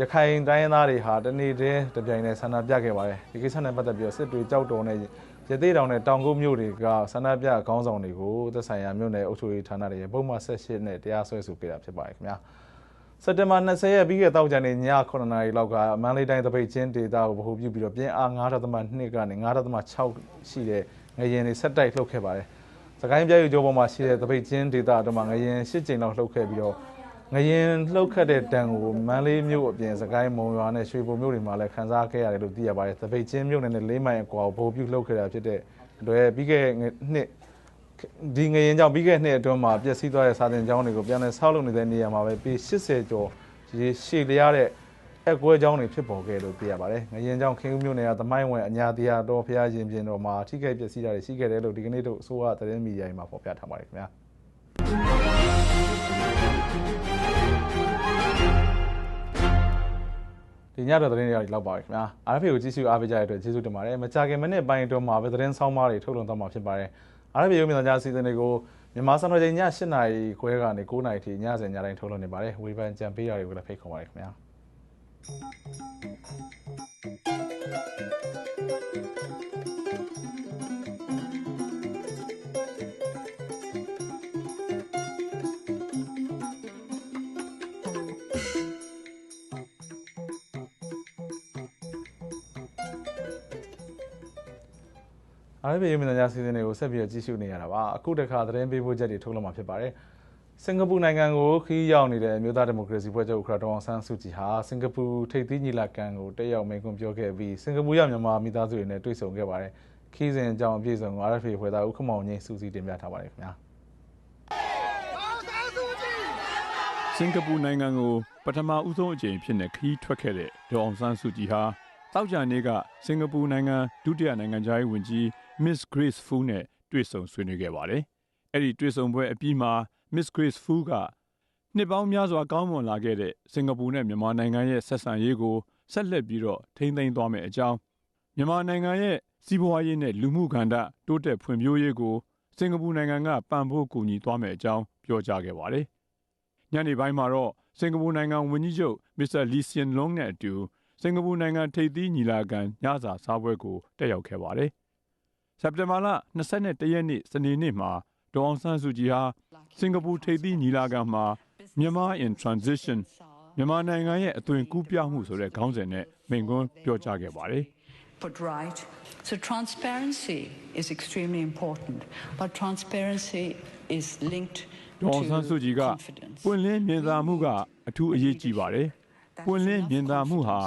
ရခိုင်တိုင်းရင်းသားတွေဟာတနေ့တည်းတပြိုင်တည်းဆန္ဒပြခဲ့ပါတယ်ဒီကိစ္စနဲ့ပတ်သက်ပြီးစစ်တွေကြောက်တော်နဲ့ရသေးတောင်နဲ့တောင်ကုန်းမြို့တွေကဆန္ဒပြခေါင်းဆောင်တွေကိုသက်ဆိုင်ရာမြို့နယ်အုပ်ချုပ်ရေးဌာနတွေရဲ့ပုံမှန်ဆက်ရှစ်နဲ့တရားစွဲဆိုခဲ့တာဖြစ်ပါတယ်ခင်ဗျာစက်တင်ဘာ20ရက်ပြီးခဲ့တောက်ကြတဲ့ည9နာရီလောက်ကမန္တလေးတိုင်းတပိတ်ချင်းဒေတာကိုဗဟိုပြုပြီးတော့ပြင်းအား9.2ကနေ9.6ရှိတဲ့ငရင်တွေဆက်တိုက်လှုပ်ခဲ့ပါတယ်စကိုင်းပြယူကျော်ပေါ်မှာရှိတဲ့တပိတ်ချင်းဒေတာတို့မှာငရင်၈ကြိမ်လောက်လှုပ်ခဲ့ပြီးတော့ ငရင်လှုပ်ခတ်တဲ့တန်ကိုမန်းလေးမြို့အပြင်စကိုင်းမုံရွာနဲ့ရွှေဘုံမြို့တွေမှာလည်းခန်းစားခဲ့ရတယ်လို့သိရပါတယ်။သပိတ်ချင်းမြို့နယ်နဲ့၄မိုင်အကွာကိုဗိုလ်ပြုလှုပ်ခဲ့တာဖြစ်တဲ့အတွက်ပြီးခဲ့တဲ့နှစ်ဒီငရင်ကြောင့်ပြီးခဲ့တဲ့နှစ်အတွင်းမှာပျက်စီးသွားတဲ့စာသင်ကျောင်းတွေကိုပြန်လည်ဆောက်လုပ်နေတဲ့နေရာမှာပဲပေ80ကျော်ရေရှည်လျားတဲ့အကွဲကျောင်းတွေဖြစ်ပေါ်ခဲ့လို့သိရပါတယ်။ငရင်ကြောင့်ခင်ဦးမြို့နယ်ကသမိုင်းဝင်အညာတရားတော်ဖျားရှင်ပြင်တော်မှာထိခိုက်ပျက်စီးတာတွေရှိခဲ့တယ်လို့ဒီကနေ့တို့အစိုးရသတင်းမီဒီယာတွေမှာဖော်ပြထားပါတယ်ခင်ဗျာ။ ဒီညတော့သတင်းတွေလောက်ပါပဲခင်ဗျာ RFA ကိုကြည့်ရှုအားပေးကြတဲ့အတွက်ကျေးဇူးတင်ပါတယ်မကြခင်မိနစ်ပိုင်းအတွင်းမှာပဲသတင်းဆောင်မတွေထုတ်လွှင့်သွားမှာဖြစ်ပါတယ် RFA ရုပ်မြင်သံကြားအစီအစဉ်တွေကိုမြန်မာစံတော်ချိန်ည8:00နာရီခွဲကနေ9:00နာရီထိညစဉ်ညတိုင်းထုတ်လွှင့်နေပါတယ်ဝေဖန်ကြံပေးတာတွေကိုလည်းဖိတ်ခေါ်ပါတယ်ခင်ဗျာ အားပေးရမင်းသားစီစဉ်တွေကိုဆက်ပြီးတော့ကြည့်ရှုနေရတာပါအခုတခါသတင်းပေးပို့ချက်တွေထုတ်လွှင့်မှာဖြစ်ပါတယ်စင်ကာပူနိုင်ငံကိုခီးရောက်နေတဲ့အမျိုးသားဒီမိုကရေစီဖွဲ့ချုပ်ဥက္ကဋ္ဌဒေါအောင်ဆန်းစုကြည်ဟာစင်ကာပူထိပ်သီးညီလာခံကိုတက်ရောက်မိန့်ခွန်းပြောခဲ့ပြီးစင်ကာပူရောက်မြန်မာမိသားစုတွေနဲ့တွေ့ဆုံခဲ့ပါတယ်ခီးစဉ်အကြောင်းအပြည့်စုံကို RFA ဖွဲ့သားဥက္ကမောင်ငိမ့်စူးစီးတင်ပြထားပါတယ်ခင်ဗျာစင်ကာပူနိုင်ငံကိုပထမဦးဆုံးအကြိမ်ဖြစ်နေခရီးထွက်ခဲ့တဲ့ဒေါအောင်ဆန်းစုကြည်ဟာတောက်ကြနေ့ကစင်ကာပူနိုင်ငံဒုတိယနိုင်ငံသားရေးဝန်ကြီး Miss Grace Fu နဲ့တွေ့ဆုံဆွေးနွေးခဲ့ပါတယ်။အဲ့ဒီတွေ့ဆုံပွဲအပြီးမှာ Miss Grace Fu ကနှစ်ပေါင်းများစွာကောင်းမွန်လာခဲ့တဲ့စင်ကာပူနဲ့မြန်မာနိုင်ငံရဲ့ဆက်ဆံရေးကိုဆက်လက်ပြီးတော့ထိန်းသိမ်းသွားမယ်အကြောင်းမြန်မာနိုင်ငံရဲ့စီးပွားရေးနဲ့လူမှုကဏ္ဍတိုးတက်ဖွံ့ဖြိုးရေးကိုစင်ကာပူနိုင်ငံကပံ့ပိုးကူညီသွားမယ်အကြောင်းပြောကြားခဲ့ပါတယ်။ညနေပိုင်းမှာတော့စင်ကာပူနိုင်ငံဝန်ကြီးချုပ်မစ္စတာလီဆီယန်လုံနဲ့အတူစင်ကာပူနိုင်ငံထိပ်သီးညီလာခံညစာစားပွဲကိုတက်ရောက်ခဲ့ပါတယ်။ စက်တင်ဘာလ21ရက်နေ့စနေနေ့မှာဒေါအောင်ဆန်းစုကြည်ဟာစင်ကာပူထိပ်သီးညီလာခံမှာမြန်မာ in transition မြန်မာနိုင်ငံရဲ့အသွင်ကူးပြောင်းမှုဆိုတဲ့ခေါင်းစဉ်နဲ့မိန့်ခွန်းပြောကြားခဲ့ပါတယ်။ put right. So transparency is extremely important, but transparency is linked ဒေါအောင်ဆန်းစုကြည်ကပွင့်လင်းမြင်သာမှုကအထူးအရေးကြီးပါတယ်။ပွင့်လင်းမြင်သာမှုဟာ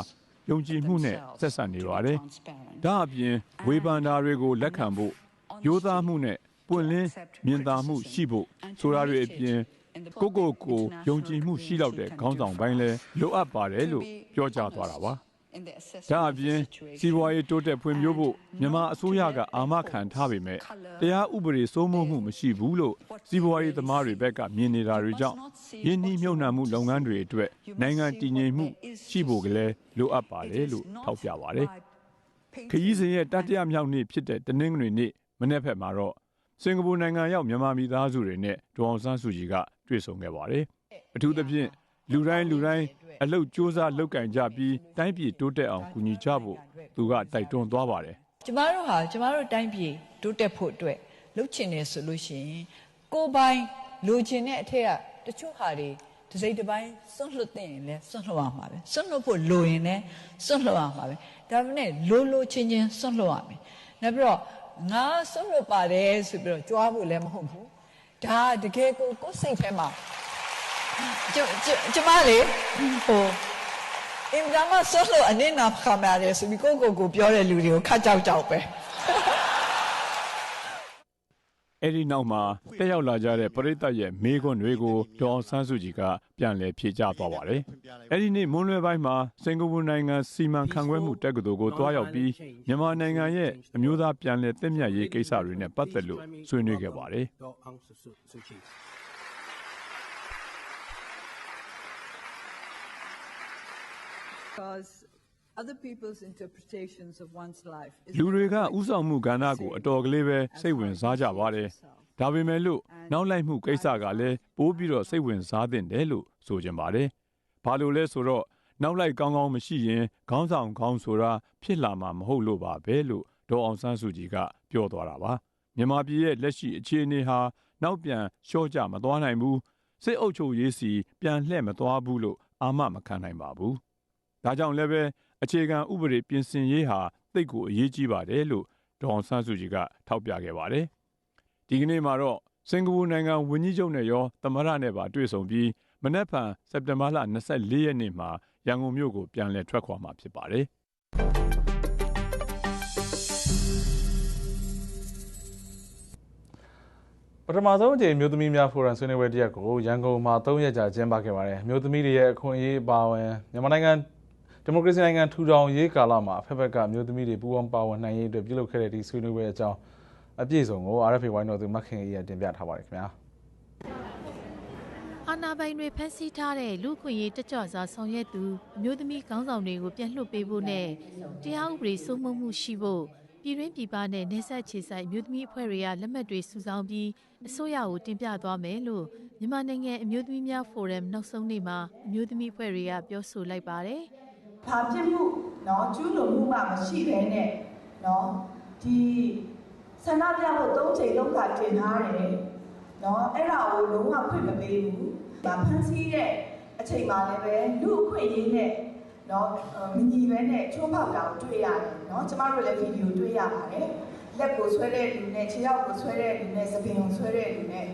ယုံကြည်မှုနဲ့ဆက်ဆက်နေပါတယ်။ဒါအပြင်ဝေဖန်တာတွေကိုလက်ခံဖို့ရိုးသားမှုနဲ့ပွင့်လင်းမြင်သာမှုရှိဖို့ဆိုတာတွေအပြင်ကိုကိုကိုယုံကြည်မှုရှိလောက်တဲ့ခေါင်းဆောင်ပိုင်းလဲလိုအပ်ပါတယ်လို့ပြောကြားသွားတာပါ in the ဒါ assessment အ of ပြင် the situation. စီးပွားရေးတိုးတက်ဖွံ့ဖြိုးဖို့မြန်မာအစိုးရကအာမခံထားပေမဲ့တရားဥပဒေစိုးမိုးမှုမရှိဘူးလို့စီးပွားရေးသမားတွေဘက်ကမြင်နေတာတွေကြောင့်ယင်းနှိမ့်မြုပ်နှံမှုလုပ်ငန်းတွေအတွက်နိုင်ငံတည်ငြိမ်မှုရှိဖို့ကလေးလိုအပ်ပါတယ်လို့ထောက်ပြပါတယ်။ခရီးစဉ်ရဲ့တတိယမြောက်နေ့ဖြစ်တဲ့တနင်္ဂနွေနေ့မနေ့ဖက်မှာတော့စင်ကာပူနိုင်ငံရောက်မြန်မာမိသားစုတွေနဲ့ဒေါအောင်ဆန်းစုကြည်ကတွေ့ဆုံခဲ့ပါတယ်။အထူးသဖြင့် လူတိုင်းလူတိုင်းအလုတ်စ조사လုပ်ကင်ကြပြီးတိုင်းပြည်တိုးတက်အောင်ကူညီကြဖို့သူကတိုက်တွန်းသွားပါတယ်ကျမတို့ဟာကျမတို့တိုင်းပြည်တိုးတက်ဖို့အတွက်လှုပ်ချင်တယ်ဆိုလို့ရှိရင်ကိုယ်ပိုင်လိုချင်တဲ့အထက်ကတချို့ဟာတွေတစ်စိတ်တစ်ပိုင်းစွန့်လွတ်တဲ့ရင်လည်းစွန့်လွတ်ရမှာပဲစွန့်လွတ်ဖို့လိုရင်လည်းစွန့်လွတ်ရမှာပဲဒါပေမဲ့လိုလိုချင်းချင်းစွန့်လွတ်ရမယ်နောက်ပြီးတော့ငါစွန့်လွတ်ပါတယ်ဆိုပြီးတော့ကြွားဖို့လည်းမဟုတ်ဘူးဒါတကယ်ကိုကိုယ်စိတ်ထဲမှာ ကျကျကျမလေးဟိုအင်ဒါမဆောလို့အနေနာခါမရဲဆိုပြီးကိုကိုကိုပြောတဲ့လူတွေကိုခတ်ကြောက်ကြောက်ပဲ။အဲ့ဒီနောက်မှာတက်ရောက်လာကြတဲ့ပရိသတ်ရဲ့မေးခွန်းတွေကိုဒေါအောင်ဆန်းစုကြည်ကပြန်လည်ဖြေကြားသွားပါတယ်။အဲ့ဒီနေ့မွန်းလွဲပိုင်းမှာစင်ကာပူနိုင်ငံစီမံခန့်ခွဲမှုတက္ကသိုလ်ကိုတွားရောက်ပြီးမြန်မာနိုင်ငံရဲ့အမျိုးသားပြန်လည်သင့်မြတ်ရေးကိစ္စတွေနဲ့ပတ်သက်လို့ဆွေးနွေးခဲ့ပါတယ်။ ဒေါ်အောင်စုစုစုချီ Because other people's interpretations of one's life is လူတွေကဥဆောင်မှုကဏ္ဍကိုအတော်ကလေးပဲစိတ်ဝင်စားကြပါတယ်။ဒါပေမဲ့လို့နောက်လိုက်မှုကိစ္စကလည်းပိုးပြီးတော့စိတ်ဝင်စားတဲ့တယ်လို့ဆိုကြပါတယ်။ဘာလို့လဲဆိုတော့နောက်လိုက်ကောင်းကောင်းမရှိရင်ခေါင်းဆောင်ကောင်းဆိုတာဖြစ်လာမှာမဟုတ်လို့ပါပဲလို့ဒေါ်အောင်ဆန်းစုကြည်ကပြောသွားတာပါ။မြန်မာပြည်ရဲ့လက်ရှိအခြေအနေဟာနောက်ပြန်လျှော့ကြမသွားနိုင်ဘူး။စစ်အုပ်ချုပ်ရေးစီပြန်လှည့်မသွားဘူးလို့အာမမခံနိုင်ပါဘူး။ ဒါကြောင့်လည်းပဲအခြေခံဥပဒေပြင်ဆင်ရေးဟာသိပ်ကိုအရေးကြီးပါတယ်လို့ဒေါအောင်ဆန်းစုကြည်ကထောက်ပြခဲ့ပါတယ်။ဒီကနေ့မှာတော့စင်ကာပူနိုင်ငံဝန်ကြီးချုပ်နဲ့ရောသမ္မတနဲ့ပါတွေ့ဆုံပြီးမနက်ဖြန်စက်တင်ဘာလ24ရက်နေ့မှာရန်ကုန်မြို့ကိုပြန်လည်ထွက်ခွာမှာဖြစ်ပါတယ်။ပထမဆုံးအကြိမ်မျိုးသမီးများဖိုရမ်ဆွေးနွေးပွဲတစ်ရက်ကိုရန်ကုန်မှာ3ရက်ကြာကျင်းပခဲ့ပါတယ်။မျိုးသမီးတွေရဲ့အခွင့်အရေးအပါအဝင်မြန်မာနိုင်ငံ ဒီမိုကရေစီနိုင်ငံထူထောင်ရေးကာလမှာအဖက်ဖက်ကမျိုးသမီးတွေပူးပေါင်းပါဝင်နိုင်ရေးအတွက်ပြုလုပ်ခဲ့တဲ့ဒီဆွေးနွေးပွဲအကြောင်းအပြည့်စုံကို RFA ဝိုင်းတော်သူမခင်အေးရတင်ပြထားပါတယ်ခင်ဗျာ။အာနာပိုင်တွေဖမ်းဆီးထားတဲ့လူခွင့်ရေးတကြွစွာဆောင်ရွက်သူအမျိုးသမီးခေါင်းဆောင်တွေကိုပြန်လွှတ်ပေးဖို့နဲ့တရားဥပဒေစိုးမိုးမှုရှိဖို့ပြည်တွင်းပြည်ပနဲ့နေဆက်ချေဆိုင်အမျိုးသမီးအဖွဲ့တွေကလက်မှတ်တွေစုဆောင်းပြီးအစိုးရကိုတင်ပြသွားမယ်လို့မြန်မာနိုင်ငံအမျိုးသမီးများဖိုရမ်နောက်ဆုံးနေ့မှာအမျိုးသမီးအဖွဲ့တွေကပြောဆိုလိုက်ပါတယ် ဘာဖြစ်မှုเนาะကျူးလွန်မှုမှမရှိဘဲနဲ့เนาะဒီဆန္ဒပြဖို့သုံးချိန်လုံးကတင်ထားတယ်เนาะအဲ့ဒါကိုလုံးဝခွင့်မပေးဘူး။ဗာဖန်ဆီးတဲ့အချိန်မှလည်းပဲလူအခွင့်အရေးနဲ့เนาะမညီပဲနဲ့ချိုးဖောက်တာကိုတွေ့ရတယ်เนาะကျမတို့လည်းဗီဒီယိုတွေ့ရပါတယ်။လက်ကိုဆွဲတဲ့လူနဲ့ခြေထောက်ကိုဆွဲတဲ့လူနဲ့သပင်ကိုဆွဲတဲ့လူနဲ့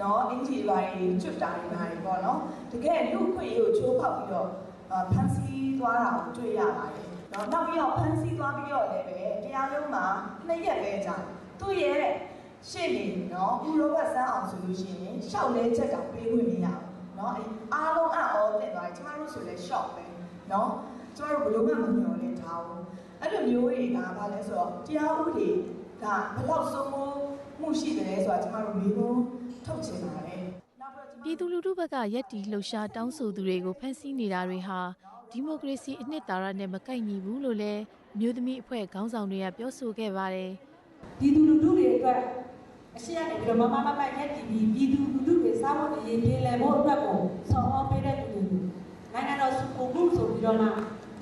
နော်အင်ဂျီပါရီကျွတ်တာတွေပါတွေပေါ့နော်တကယ်လူခွင့်ရေးကိုချိုးဖောက်ပြီးတော့ ဖန်ဆီးသွားတာကိုတွေ့ရပါတယ်နော်နောက်ပြီးတော့ဖန်ဆီးသွားပြီးတော့လည်းပဲတရားရုံးမှာနှစ်ရက်ပဲကြာသူ့ရဲ့ရှေ့နေနော်ဦးရောဘတ်ဆန်းအောင်ဆိုလို့ရှိရင်ရှောက်လဲချက်တောင်ပေးခွင့်မရဘူးနော်အားလုံးအံ့ဩတင်သွားတယ်ကျမတို့ဆိုလဲ shop ပဲနော်ကျမတို့ဘယ်လိုမှမမျှော်လင့်ထားဘူးအဲ့လိုမျိုးတွေကဘာလဲဆိုတော့တရားဥပဒေကဘယ်လောက်စိုးမိုးမှုရှိတယ်ဆိုတာကျမတို့မျိုးလုံးထုတ်ချင်ပါတယ် ပြည်သူလူထုဘက်ကရက်တီလှုပ်ရှားတောင်းဆိုသူတွေကိုဖမ်းဆီးနေတာတွေဟာဒီမိုကရေစီအနှစ်သာရနဲ့မကိုက်ညီဘူးလို့လည်းအမျိုးသမီးအဖွဲ့ခေါင်းဆောင်တွေကပြောဆိုခဲ့ပါတယ်ပြည်သူလူထုတွေအတွက်အရှိရနေပြီးတော့မမမမရက်တည်ပြီးပြည်သူလူထုတွေစားဖို့အရေးပြေလည်ဖို့အတွက်ကိုဆောင်အောင်ပေးတဲ့သူတွေနိုင်ငံတော်စုပုံမှုဆိုပြီးတော့မှ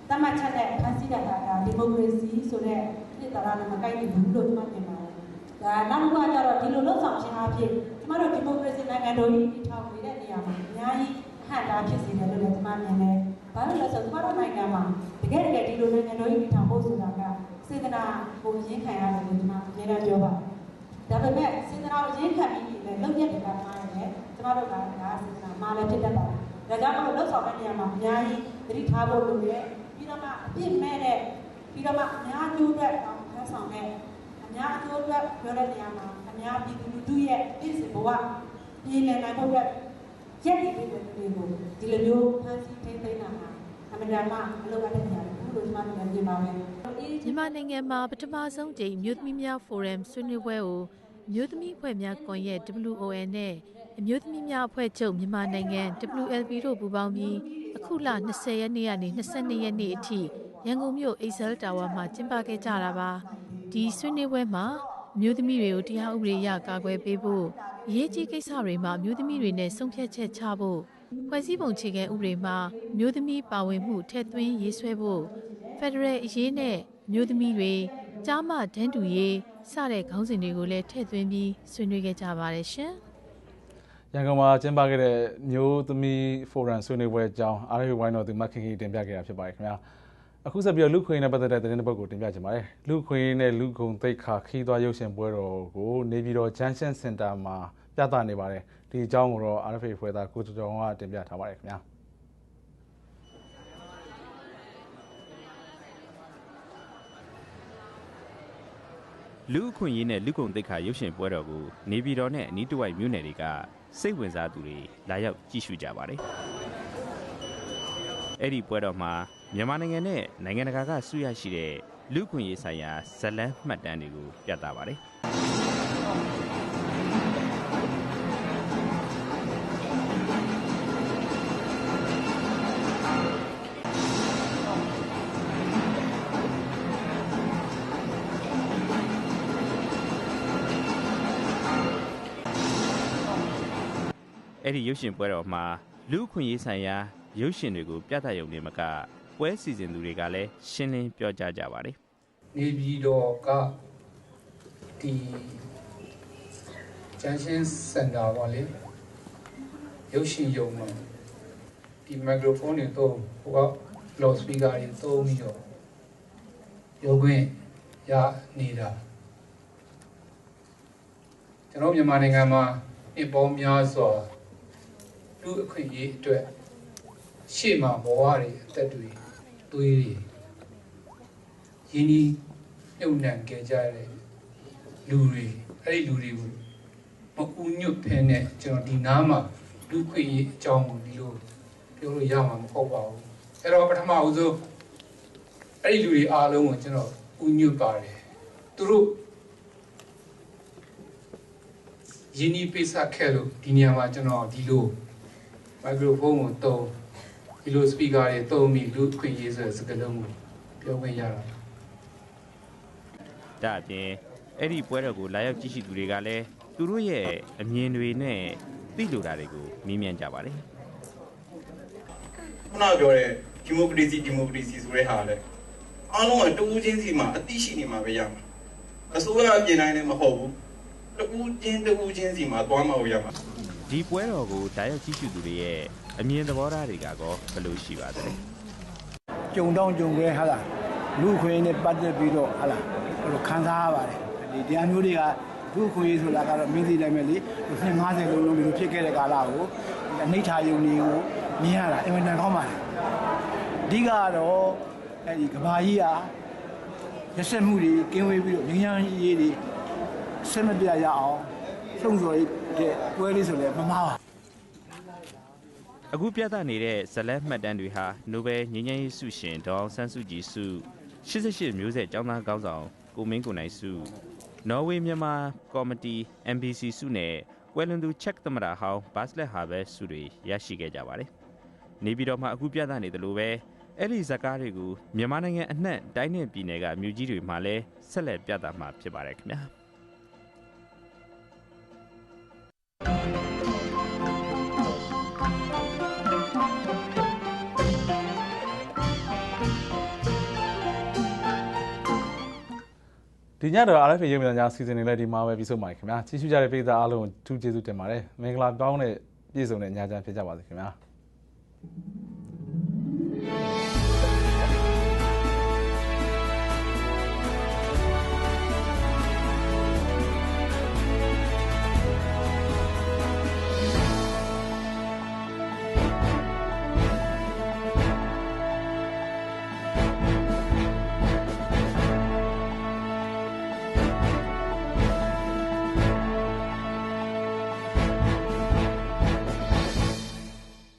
တမတ်ချက်နဲ့ဖန်ဆီးတာကဒီမိုကရေစီဆိုတဲ့ပြည်သာရနဲ့မကိုက်ညီဘူးလို့ကျွန်မမြင်ပါတယ်။ဒါနောက်တစ်ခုကကျတော့ဒီလိုလှုပ်ဆောင်ခြင်းအဖြစ် ကျမတို့ဒီမိုကရေစီနိုင်ငံတော်ကြီးတည်ထောင်နေတဲ့နေရာမှာအများကြီးဟန်တာဖြစ်စေတယ်လို့လည်းကျွန်မမြင်တယ်။ဘာလို့လဲဆိုတော့ကျမတို့နိုင်ငံမှာတကယ်တကယ်ဒီလိုနိုင်ငံတော်ကြီးတည်ထောင်ဖို့ဆိုတာကစေတနာကိုရင်းခံရတယ်လို့ကျွန်မအများကြီးပြောပါတယ်။ဒါပေမဲ့စေတနာကိုရင်းခံပြီးလည်းလုပ်ရက်တွေကမှားတယ်။ကျမတို့ကဒါစေတနာမှားလည်းဖြစ်တတ်ပါတယ်။ဒါကြောင့်မလို့လှုပ်ဆောင်တဲ့နေရာမှာအများကြီးသတိထားဖို့လိုတယ်။ပြီးတော့မှအပြစ်မဲ့တဲ့ပြီးတော့မှအများကျိုးအတွက်ဖန်ဆောင်တဲ့အများအကျိုးအတွက်ပြောတဲ့နေရာမှာအများပြည်သူ လူထုရဲ့ပြည်စင်ဘဝပြည်လည်နိုင်ဖို့အတွက်ရက်တည်ပြီးတဲ့လူတွေကိုဒီလိုမျိုးဖန်ဆီးထိန်းသိမ်းတာမှာအအမှန်တမ်းမှအလုပ်အပ်တဲ့နေရာတစ်ခုလို့ကျွန်မတို့လည်းမြင်ပါမယ်မြန်မာနိုင်ငံမှာပထမဆုံးကြိမ်မြို့သမီးများဖိုရမ်ဆွေးနွေးပွဲကိုမြို့သမီးအဖွဲ့များကွန်ရက် WON နဲ့အမျိုးသမီးများအဖွဲ့ချုပ်မြန်မာနိုင်ငံ WLB တို့ပူးပေါင်းပြီးအခုလ20ရက်နေ့ကနေ22ရက်နေ့အထိရန်ကုန်မြို့ Excel Tower မှာကျင်းပခဲ့ကြတာပါဒီဆွေးနွေးပွဲမှာ အမျိုးသမီးတွေကိုတရားဥပဒေအရကာကွယ်ပေးဖို့အရေးကြီးကိစ္စတွေမှာအမျိုးသမီးတွေနဲ့ဆုံးဖြတ်ချက်ချဖို့ဖွဲ့စည်းပုံခြေခံဥပဒေမှာအမျိုးသမီးပါဝင်မှုထည့်သွင်းရေးဆွဲဖို့ဖက်ဒရယ်အရေးနဲ့အမျိုးသမီးတွေကြားမတန်းတူရေးစတဲ့ခေါင်းစဉ်တွေကိုလည်းထည့်သွင်းပြီးဆွေးနွေးခဲ့ကြပါတယ်ရှင်။ရန်ကုန်မှာကျင်းပခဲ့တဲ့မျိုးသမီးဖိုရမ်ဆွေးနွေးပွဲအကြောင်းအားရဝိုင်းတော်သူမခင်ကြီးတင်ပြခဲ့တာဖြစ်ပါတယ်ခင်ဗျာ အခုဆက်ပြီးတော့လူခွေနဲ့ပတ်သက်တဲ့သတင်းတစ်ပုဒ်ကိုတင်ပြချင်ပါတယ်လူခွေနဲ့လူကုံသိက္ခာခီးသွွားရုပ်ရှင်ပွဲတော်ကိုနေပြည်တော်ဂျန်ရှင်းစင်တာမှာပြသနေပါတယ်ဒီအကြောင်းကိုတော့ RFA ဖွဲ့သားကိုကျော်ကျော်ကတင်ပြထားပါတယ်ခင်ဗျာလူအခွင့်အရေးနဲ့လူကုန်သိက္ခာရုပ်ရှင်ပွဲတော်ကိုနေပြည်တော်နဲ့အနီးတစ်ဝိုက်မြို့နယ်တွေကစိတ်ဝင်စားသူတွေလာရောက်ကြည့်ရှုကြပါတယ်။အဲ့ဒီပွဲတော်မှာ မြန်မာနိုင်ငံနဲ့နိုင်ငံတကာကဆုရရှိတဲ့လူအခွင့်အရေးဆိုင်ရာဇတ်လန်းမှတ်တမ်းတွေကိုပြသပါတယ်။အဲ့ဒီရုပ်ရှင်ပွဲတော်မှာလူအခွင့်အရေးဆိုင်ရာရုပ်ရှင်တွေကိုပြသရုံနဲ့မက ပွဲစီစဉ်သူတွေကလည်းရှင်းလင်းပြောကြားကြပါတယ်နေပြည်တော်ကဒီဂျန်ရှင်းစင်တာပါလေရုပ်ရှင်ရုံမှာဒီမိုက်ခရိုဖုန်းတွေတော့ဟိုကလော့စပီကာတွေသုံးပြီးတော့ရုပ်ခွင့်ရနေတာကျွန်တော်မြန်မာနိုင်ငံမှာအပေါင်းများစွာလူအခွင့်အရေးအတွက်ရှေ့မှာဘဝတွေအသက်တွေ သွေးတွေရင်းနှီးမြုပ်နှံခဲ့ကြတဲ့လူတွေအဲ့ဒီလူတွေကိုမကူညွတ်ဖဲနဲ့ကျွန်တော်ဒီနားမှာလူခွင့်ရေးအကြောင်းကိုဒီလိုပြောလို့ရမှာမဟုတ်ပါဘူးအဲ့တော့ပထမဦးဆုံးအဲ့ဒီလူတွေအားလုံးကိုကျွန်တော်ကူညွတ်ပါတယ်သူတို့ရင်းနှီးပိတ်ဆက်ခဲ့လို့ဒီနေရာမှာကျွန်တော်ဒီလိုမိုက်ခရိုဖုန်းကိုတုံး ဒီလိုစပီကာတွေတုံးပြီးလူခွင့်ရေးဆိုတဲ့စကားလုံးကိုပြောခွင့်ရတာဒါအပြင်အဲ့ဒီပွဲတော်ကိုလာရောက်ကြည့်ရှုသူတွေကလည်းသူတို့ရဲ့အမြင်တွေနဲ့သိလိုတာတွေကိုမေးမြန်းကြပါတယ်ခုနကပြောတဲ့ဒီမိုကရေစီဒီမိုကရေစီဆိုတဲ့ဟာလဲအားလုံးကတူးချင်းစီမှာအသိရှိနေမှာပဲရမှာအစိုးရအပြင်တိုင်းလည်းမဟုတ်ဘူးတူးချင်းတူးချင်းစီမှာသွားမှာရမှာဒီပွဲတော်ကိုလာရောက်ကြည့်ရှုသူတွေရဲ့ အမြင်သဘောထားတွေကကောဘယ်လိုရှိပါသလဲကြုံတောင်းကြုံခဲဟာလားလူခွင့်နဲ့ပတ်သက်ပြီးတော့ဟာလားဟိုခံစားရပါတယ်ဒီတရားမျိုးတွေကလူခွင့်ဆိုတာကတော့မင်းသိတိုင်းပဲလေနှစ်50လုံးလုံးမျိုးဖြစ်ခဲ့တဲ့ကာလကိုအနိဋ္ဌာယုံတွေကိုမြင်ရတာအင်မတန်ကောင်းပါတယ်အဓိကကတော့အဲဒီကဘာကြီးဟာရက်ဆက်မှုတွေကင်းဝေးပြီးတော့ငြိမ်းချမ်းရေးတွေဆက်မပြတ်ရအောင်လှုံ့ဆော်ရေးတဲ့ပွဲလေးဆိုလည်းမမှားပါ အခုပြသနေတဲ့ဇတ်လန်းမှတ်တမ်းတွေဟာနိုဘယ်ငြိမ်းချမ်းရေးဆုရှင်ဒေါအောင်ဆန်းစုကြည်ဆု88မျိုးဆက်ကျောင်းသားကောင်းဆောင်ကိုမင်းကိုနိုင်ဆုနော်ဝေမြန်မာကော်မတီ MBC ဆုနဲ့ကွယ်လွန်သူချက်သမရဟောင်းဘတ်လက်ဟာဘဲဆုတွေရရှိခဲ့ကြပါတယ်နေပြည်တော်မှာအခုပြသနေတယ်လို့ပဲအဲ့ဒီဇာတ်ကားတွေကိုမြန်မာနိုင်ငံအနှံ့တိုင်းနဲ့ပြည်နယ်ကမြို့ကြီးတွေမှာလည်းဆက်လက်ပြသမှာဖြစ်ပါတယ်ခင်ဗျာ ဒီညတော့ RFA ရုပ်မြင်သံကြားစီစဉ်နေလဲဒီမှာပဲပြီးဆုံးပါပြီခင်ဗျာကြီးစုကြတဲ့ပြည်သားအားလုံးကိုထူးကျေးဇူးတင်ပါတယ်မင်္ဂလာကောင်းတဲ့ပြည့်စုံတဲ့ညချမ်းဖြစ်ကြပါစေခင်ဗျာ